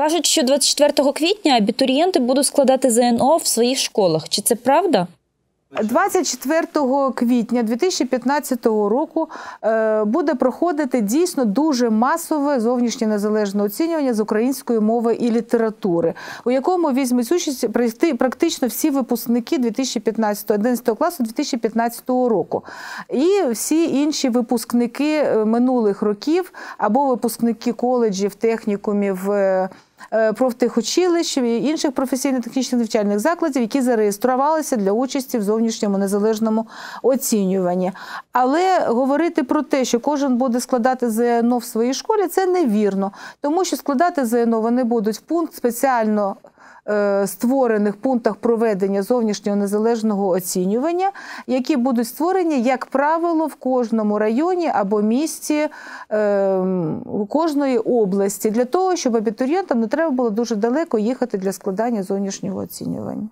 Кажуть, що 24 квітня абітурієнти будуть складати ЗНО в своїх школах. Чи це правда? 24 квітня 2015 року е, буде проходити дійсно дуже масове зовнішнє незалежне оцінювання з української мови і літератури, у якому візьмуть участь практи- практично всі випускники 2015 11 класу 2015 року, і всі інші випускники е, минулих років або випускники коледжів, технікумів. Е, профтехучилищ і інших професійно-технічних навчальних закладів, які зареєструвалися для участі в зовнішньому незалежному оцінюванні. Але говорити про те, що кожен буде складати ЗНО в своїй школі, це невірно, тому що складати ЗНО вони будуть в пункт спеціально. Е, Створених пунктах проведення зовнішнього незалежного оцінювання, які будуть створені, як правило, в кожному районі або місті е, кожної області, для того, щоб абітурієнтам не треба було дуже далеко їхати для складання зовнішнього оцінювання.